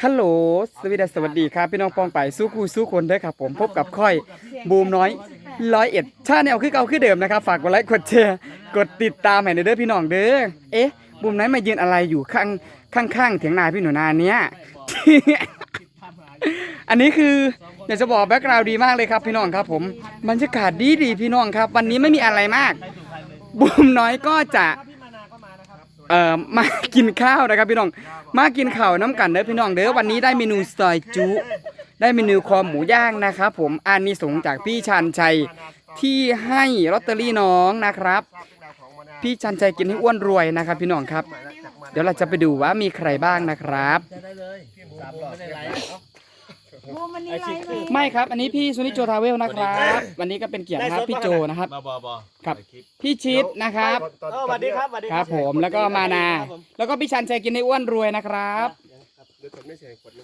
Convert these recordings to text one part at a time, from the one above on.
คัลโหลสวัสดีสวัสดีครับ พี่น้องปองไปสู้คู่สู้คนเด้อครับผมพบกับค่อยบูมน้อยร้อยเอ็ดชาแนลคือเก่าคือเดิมนะครับ ฝากกดไลค์กดแชร์กดติดตามให้เด้อพี่น้องเด้อเอ๊ะบูมน้อยมายืนอะไรอยู่ข้างข้างข้างเถียงนาพี่หนูนาเนี้ยอันนี้คืออยากจะบอกแบ็กกราวด์ดีมากเลยครับ พี่น้องครับ ผมบรรยากาศดีดีพี่น้องครับ วันนี้ไม่มีอะไรมากบูมน้อยก็จะเอ่อมากินข้าวนะครับ พี่น้อง มากินข่าวน้ำกันเด้อพี่น้องเด้อวันนี้ได้เมนูซอยจุ ได้เมนูคอหมูย่างนะครับผมอานิสงส์จากพี่ชันชัยที่ให้ลอตเตอรี่น้องนะครับ พี่ชันชัยกินให้อ้วนรวยนะครับ พี่น้องครับ เดี๋ยวเราจะไปดูว่ามีใครบ้างนะครับโอ้ มันนี่ไรเลยไม่ครับ อันนี้พี่ซุนิโจทาเวลนะครับ วันนี้ก็เป็นเกียรตินะครับพี่โจนะครับบอบอบอครับ พี่ชิดนะครับเออสวัสดีครับสวัสดีครับผมแล้วก็มานา แล้วก็พี่ชันชัยกินให้อ้วนรวยนะครับ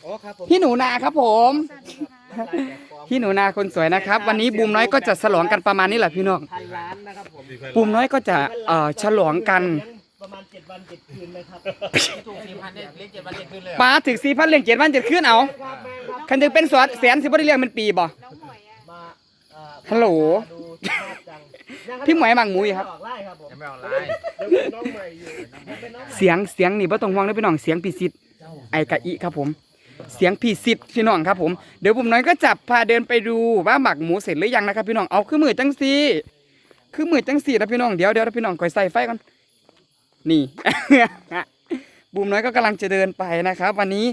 โอ้ครับผมพี่หนูนาครับผม พี่หนูนาคนสวยนะครับ วันนี้บูมน้อยก็จะฉลองกันประมาณนี้แหละพี่น้องพันล้านนะครับผมบูมน้อยก็จะเอ่อฉลองกันประมาณเจ็ดวันเจ็ดคืนเลยครับถูกสี่พันเนี่ยเรียกเจ็ดวันเจ็ดคืนเลยปลาถึงสี่พันเลี้ยงเจ็ดวันเจ็ดขึ้นเอาคันถึงเป็นสวนแสนสิบ่ได้เลี้ยงเป็นปีบ่มาเอ่อฮัลโหลดูภาพจังยังพี่หมวยหมังหมูอยู่ครับ ออกไล่ครับผมยังไม่ออนไลน์ยังเป็นน้องใหม่อยู่ยังเป็นน้องใหม่เสียงเสียงนี่บ่ต้องห่วงนะพี่น้องเสียงพี่ซิดไอกะอิครับผม เสียงพี่ซิดพี่น้องครับผมเดี๋ยวบูมน้อยก็จับพาเดินไปดูว่าหมักหมูเสร็จหรือยังนะครับพี่น้องเอาคือมือจังสีคือมือจังสีนะพี่น้องเดี๋ยวเดี๋ยวนะพี่น้องคอยใส่ไฟก่อน นี่ บูมน้อยก็กำลังจะเดินไปนะครับ วันนี้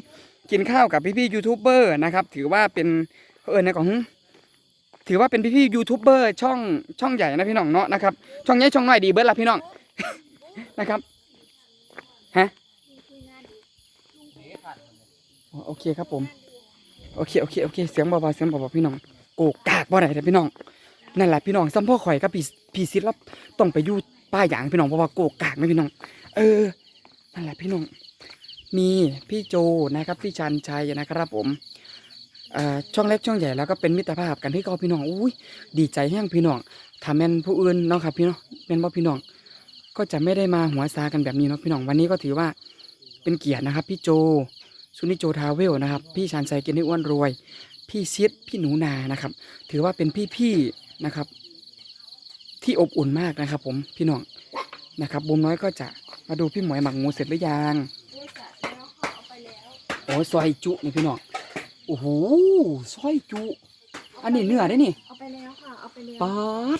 กินข้าวกับพี่ๆยูทูบเบอร์นะครับ ถือว่าเป็นเออในของ ถือว่าเป็นพี่ๆยูทูบเบอร์ช่องช่องใหญ่นะพี่น้องเนาะนะครับ ช่องใหญ่ช่องน้อยดีเบิร์ดละพี่น้องนะครับฮะโอเคครับผม โอเคโอเคโอเคเสียงเบาๆเสียงเบาๆพี่น้องโกกากบ่ได้แต่พี่น้องนั่นแหละพี่น้องซ้ำพ่อข่อยกับพี่พี่ซิดแล้วต้องไปยู่ ป้าอย่างพี่น้องเพราะว่าโกกากไหมพี่น้อง เออนั่นแหละพี่น้อง มีพี่โจนะครับพี่ชันชัยนะครับผมช่องเล็กช่องใหญ่แล้วก็เป็นมิตรภาพกันที่เขาพี่น้องอุ้ยดีใจแห้งพี่น้องถ้าแม่นผู้อื่นเนาะครับพี่น้องแม่นบ่พี่น้อง ก็จะไม่ได้มาหัวซากันแบบนี้เนาะพี่น้องวันนี้ก็ถือว่าเป็นเกียรตินะครับ พี่โจซุนิโจทาเวลนะครับ พี่ชันชัยกินให้อ้วนรวย พี่ซิดพี่หนูนานะครับ ถือว่าเป็นพี่ๆนะครับ ที่อบอุ่นมากนะครับ ผมพี่น้องนะครับบุมน้อยก็จะมาดูพี่หมวยหมักหมูเสร็จหรือยังโอ้ยซอยจุนี่พี่น้องโอ้โหซอยจุ อันนี้เนื้อได้นี่เอาไปแล้วค่ะเอาไปแล้วปาด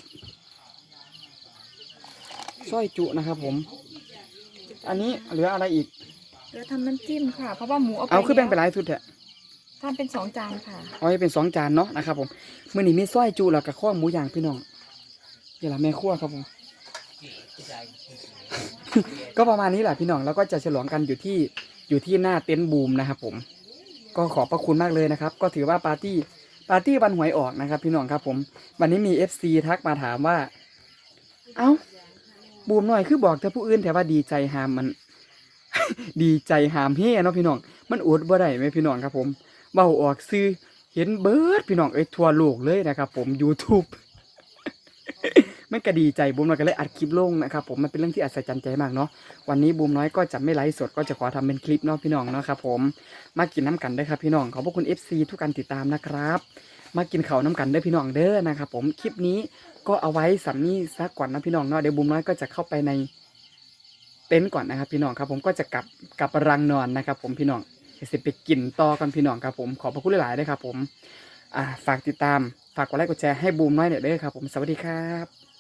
ซอยจุนะครับ ผม อันนี้เหลืออะไรอีกเดี๋ยวทำน้ำจิ้มค่ะเพราะว่าหมูเอาไปเอาคือแบ่งไปหแล้วลายชุดเถอะทำเป็นสองจานค่ะเอาให้เป็นสองจานเนาะนะครับ ผมมื่อนี้มีซอยจุแล้วกับข้อหมูย่างพี่น้อง เดี๋ยวละแม่ครัวครับผม ก็ประมาณนี้แหละพี่น้องแล้วก็จะฉลองกันอยู่ที่อยู่ที่หน้าเต็นท์บูมนะครับผม ก็ขอบพระคุณมากเลยนะครับ ก็ถือว่าปาร์ตี้ปาร์ตี้วันหวยออกนะครับ พี่น้องครับผม วันนี้มี FC ทักมาถามว่า เอ้า บูมหน่อยคือบอกแต่ผู้อื่นแต่ว่าดีใจหามมัน ดีใจหามเฮ่เนาะพี่น้อง มันอดบ่ได้ไหมพี่น้องครับผมเบาออกซื้อเห็นเบิร์ดพี่น้องเอ้ยทั่วโลกเลยนะครับผม YouTube มันก็ดีใจบูมน้อยก็เลยอัดคลิปลงนะครับผมมันเป็นเรื่องที่อัศจรรย์ใจมากเนาะวันนี้บูมน้อยก็จะไม่ไลฟ์สดก็จะขอทำเป็นคลิปเนาะพี่น้องเนาะครับผมมากินน้ำกันได้ครับพี่น้องขอบพระคุณ FC ทุกการติดตามนะครับมากินเขาน้ำกันเด้อพี่น้องเด้อนะครับผมคลิปนี้ก็เอาไว้สำนี้ซะก่อนนะพี่น้องเนาะเดี๋ยวบูมน้อยก็จะเข้าไปในเต็นท์ก่อนนะครับ พี่น้องครับ ผมก็จะกลับกลับรังนอนนะครับ ผมพี่น้องเดี๋ยวสิไปกินต่อกันพี่น้องครับผมขอบพระคุณหลายๆด้วยครับ ผมอ่าฝากติดตามฝากกดไลค์กดแชร์ให้บูมน้อยเนี่ยด้อครับ ผมสวัสดีครับ